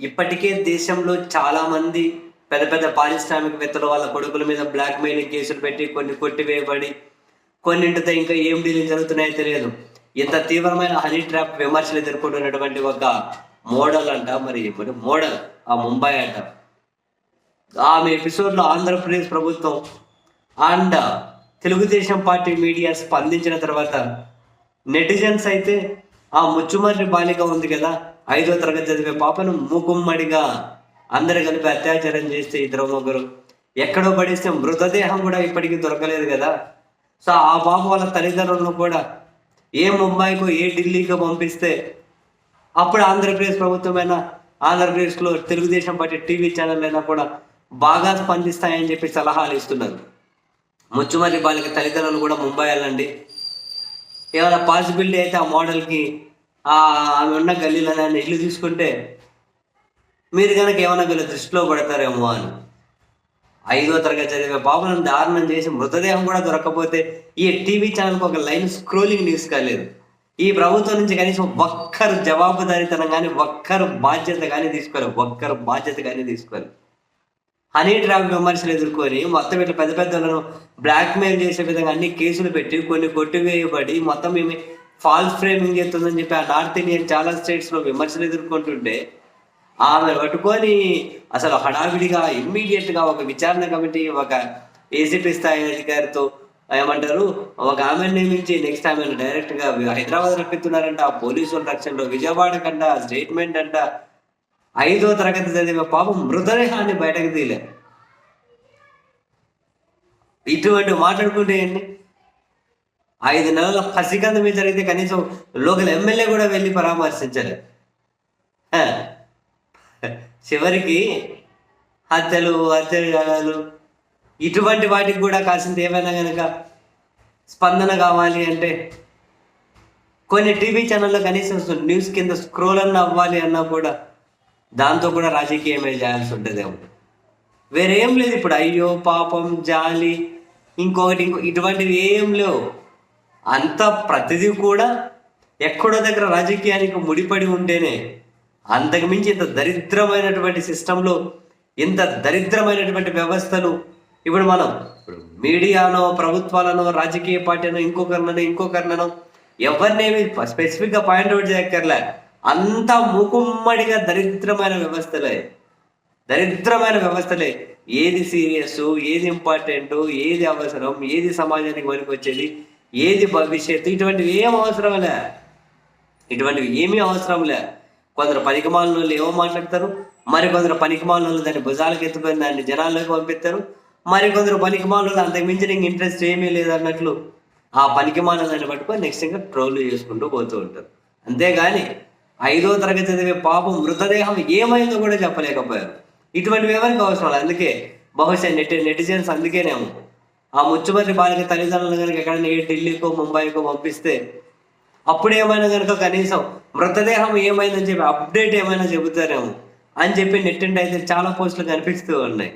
ఇప్పటికే దేశంలో చాలా మంది పెద్ద పెద్ద పారిశ్రామికవేత్తలు వాళ్ళ కొడుకుల మీద బ్లాక్ మెయిలింగ్ కేసులు పెట్టి కొన్ని కొట్టివేయబడి కొన్నింటితో ఇంకా ఏం డీలింగ్ జరుగుతున్నాయో తెలియదు. ఇంత తీవ్రమైన హనీ ట్రాప్ విమర్శలు ఎదుర్కొంటున్నటువంటి ఒక మోడల్ అంట మరి మరి మోడల్ ఆ ముంబై అంట. ఆమె ఎపిసోడ్లో ఆంధ్రప్రదేశ్ ప్రభుత్వం అండ్ తెలుగుదేశం పార్టీ మీడియా స్పందించిన తర్వాత నెటిజన్స్ అయితే ఆ ముచ్చుమర్రి బాలిక ఉంది కదా ఐదో తరగతి చదివే పాపను మూకుమ్మడిగా అందరు కలిపి అత్యాచారం చేస్తే ఇద్దరు ముగ్గురు. ఎక్కడో పడేస్తే మృతదేహం కూడా ఇప్పటికీ దొరకలేదు కదా. సో ఆ పాప వాళ్ళ తల్లిదండ్రులను కూడా ఏ ముంబైకో ఏ ఢిల్లీకో పంపిస్తే అప్పుడు ఆంధ్రప్రదేశ్ ప్రభుత్వమైనా ఆంధ్రప్రదేశ్లో తెలుగుదేశం పార్టీ టీవీ ఛానల్ అయినా కూడా బాగా స్పందిస్తాయని చెప్పి సలహాలు ఇస్తున్నారు. ముచ్చుమల్లి బాలిక తల్లిదండ్రులు కూడా ముంబై వెళ్ళండి. ఏమైనా పాసిబిలిటీ అయితే ఆ మోడల్కి ఆమె ఉన్న గల్లీలో ఇల్లు తీసుకుంటే మీరు కనుక ఏమైనా వీళ్ళ దృష్టిలో పడతారేమో అని. ఐదో తరగతి చదివే బాబులను దారుణం చేసి మృతదేహం కూడా దొరకకపోతే ఈ టీవీ ఛానల్కి ఒక లైన్ స్క్రోలింగ్ న్యూస్ కాలేదు. ఈ ప్రభుత్వం నుంచి కనీసం ఒక్కరు జవాబుదారీతనం కానీ ఒక్కరు బాధ్యత కానీ తీసుకోలేదు ఒక్కరు బాధ్యత కానీ తీసుకోలేదు హనీ ట్రాప్ విమర్శలు ఎదుర్కొని మొత్తం ఇట్లా పెద్ద పెద్దలను బ్లాక్మెయిల్ చేసే విధంగా అన్ని కేసులు పెట్టి కొన్ని కొట్టివేయబడి మొత్తం మేము ఫాల్స్ ఫ్రేమింగ్ చేస్తుందని చెప్పి ఆ నార్త్ ఇండియన్ చాలా స్టేట్స్లో విమర్శలు ఎదుర్కొంటుంటే ఆమె పట్టుకొని అసలు హడావిడిగా ఇమ్మీడియట్గా ఒక విచారణ కమిటీ ఒక ఏసీపీ స్థాయి అధికారితో ఏమంటారు ఒక ఆమెను నియమించి నెక్స్ట్ ఆమె డైరెక్ట్గా హైదరాబాద్ రప్పిస్తున్నారంట ఆ పోలీసుల రక్షణలో విజయవాడ కంట స్టేట్మెంట్ అంట. ఐదో తరగతి చదివే పాపం మృతదేహాన్ని బయటకు తీయలే. ఇటువంటి మాట్లాడుకుంటే ఏంటి? ఐదు నెలల పసికంద మీద జరిగితే కనీసం లోకల్ ఎమ్మెల్యే కూడా వెళ్ళి పరామర్శించారు చివరికి హత్యలు హత్యలు ఇటువంటి వాటికి కూడా కాసింత ఏమైనా కనుక స్పందన కావాలి అంటే కొన్ని టీవీ ఛానల్లో కనీసం న్యూస్ కింద స్క్రోల్ అన్న అవ్వాలి అన్నా కూడా దాంతో కూడా రాజకీయమే చేయాల్సి ఉంటుందేమో. వేరేం లేదు ఇప్పుడు అయ్యో పాపం జాలి ఇంకొకటి ఇంకో ఇటువంటివి ఏం లేవు. అంత ప్రతిదీ కూడా ఎక్కడో దగ్గర రాజకీయానికి ముడిపడి ఉంటేనే అంతకుమించి ఇంత దరిద్రమైనటువంటి సిస్టంలో ఇంత దరిద్రమైనటువంటి వ్యవస్థలు ఇప్పుడు మనం ఇప్పుడు మీడియానో ప్రభుత్వాలనో రాజకీయ పార్టీనో ఇంకొకరినో ఇంకొకరినో ఎవరినేమి స్పెసిఫిక్గా పాయింట్ అవుట్ చేయక్కర్లే. అంతా ముకుమ్మడిగా దరిద్రమైన వ్యవస్థలే. దరిద్రమైన వ్యవస్థలే. ఏది సీరియస్ ఏది ఇంపార్టెంట్ ఏది అవసరం ఏది సమాజానికి పనికొచ్చేది? ఏది భవిష్యత్తు ఇటువంటివి ఏం అవసరం లే. ఇటువంటివి ఏమీ అవసరం లే. కొందరు పనికిమాలిన వాళ్ళు ఏమో మాట్లాడతారు మరి కొందరు పనికిమాలిన వాళ్ళు దాన్ని భుజాలకు ఎత్తుకొని దాన్ని జనాల్లోకి పంపిస్తారు మరి కొందరు పనికిమాలిన వాళ్ళు అంతకు మించిన ఇంక ఇంట్రెస్ట్ ఏమీ లేదన్నట్లు ఆ ఆ పనికిమాలని పట్టుకొని నెక్స్ట్ ఇంకా ట్రోల్ చేసుకుంటూ పోతూ ఉంటారు. అంతేగాని ఐదో తరగతి చదివే పాపం మృతదేహం ఏమైందో కూడా చెప్పలేకపోయారు. ఇటువంటివి ఎవరికి అవసరం లేదు అందుకే బహుశా నెట్ నెటిజన్స్ అందుకేనేమో. ఆ ముచ్చుమర్రి బాలిక తల్లిదండ్రులు కనుక ఎక్కడైనా ఢిల్లీకో ముంబైకో పంపిస్తే అప్పుడు ఏమైనా కనుక కనీసం మృతదేహం ఏమైందని చెప్పి అప్డేట్ ఏమైనా చెబుతారేమో అని చెప్పి నెట్టింటి అయితే చాలా పోస్టులు కనిపిస్తూ ఉన్నాయి.